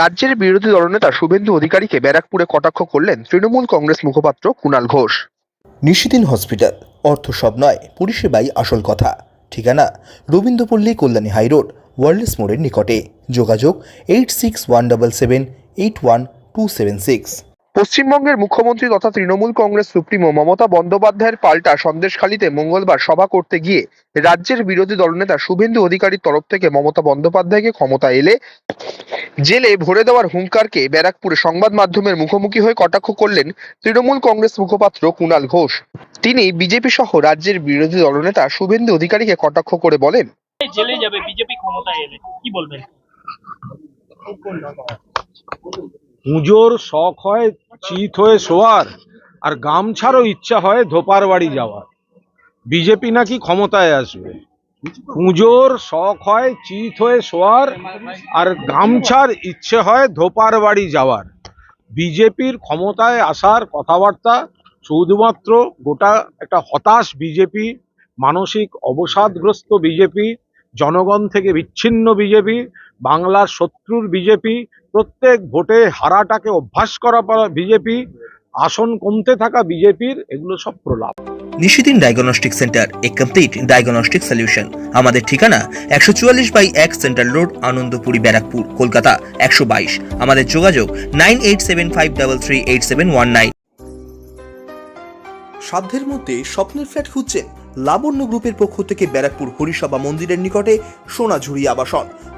রাজ্যের বিরোধী দলনেতা শুভেন্দু অধিকারীকে ব্যারাকপুরে কটাক্ষ করলেন তৃণমূল কংগ্রেস মুখপাত্র কুণাল ঘোষ। নিশিদিন হসপিটাল, অর্থ সব নয়, পরিষেবাই আসল কথা। ঠিকানা, রবীন্দ্রপল্লী, কল্যাণী হাইরোড ওয়ার্ল্ডস মোড়ের নিকটে। যোগাযোগ, eight six one double seven, eight one two seven six. পশ্চিমবঙ্গের মুখ্যমন্ত্রী তথা তৃণমূল কংগ্রেস সুপ্রিমো মমতা বন্দ্যোপাধ্যায়ের পাল্টা সন্দেশখালীতে মঙ্গলবার সভা করতে গিয়ে রাজ্যের বিরোধী দলনেতা শুভেন্দু অধিকারীর তরফ থেকে মমতা বন্দ্যোপাধ্যায়কে ক্ষমতা এলে জেলে ভরে দেওয়ার হুঙ্কারকে ব্যারাকপুরে সংবাদ মাধ্যমের মুখোমুখি হয়ে কটাক্ষ করলেন তৃণমূল কংগ্রেস মুখপাত্র কুণাল ঘোষ। তিনি বিজেপি সহ রাজ্যের বিরোধী দলনেতা শুভেন্দু অধিকারীকে কটাক্ষ করে বলেন জেলে যাবে বিজেপি ক্ষমতায় এলে। কি বলবেন? পুজোর শখ হয় চিত হয়ে শোয়ার, আর গামছারও ইচ্ছা হয় ধোপার বাড়ি যাওয়ার। বিজেপি নাকি ক্ষমতায় আসবে। পুজোর শখ হয় চিত হয়ে শোয়ার, আর গামছার ইচ্ছে হয় ধোপার বাড়ি যাওয়ার। বিজেপির ক্ষমতায় আসার কথাবার্তা শুধুমাত্র গোটা একটা হতাশ বিজেপি, মানসিক অবসাদগ্রস্ত বিজেপি, জনগণ থেকে বিচ্ছিন্ন বিজেপি বাংলার শত্রুর বিজেপি প্রত্যেক ভোটে হারাটাকে অভ্যাস করা বিজেপি আসন কমতে থাকা বিজেপির এগুলো সব প্রলাপ। Nishidin diagnostic centre a complete diagnostic solution. আমাদের ঠিকানা একশো চুয়াল্লিশ বাই এক সেন্ট্রাল রোড আনন্দপুরি ব্যারাকপুর কলকাতা একশো বাইশ। আমাদের যোগাযোগ nine eight seven five double three eight seven one nine. সাধ্যের মধ্যে স্বপ্নের ফ্ল্যাট খুঁজছেন লাবণ্য গ্রুপের পক্ষ থেকে ব্যারাকপুর হরিসভা মন্দিরের নিকটে সোনাঝুরি আবাসন।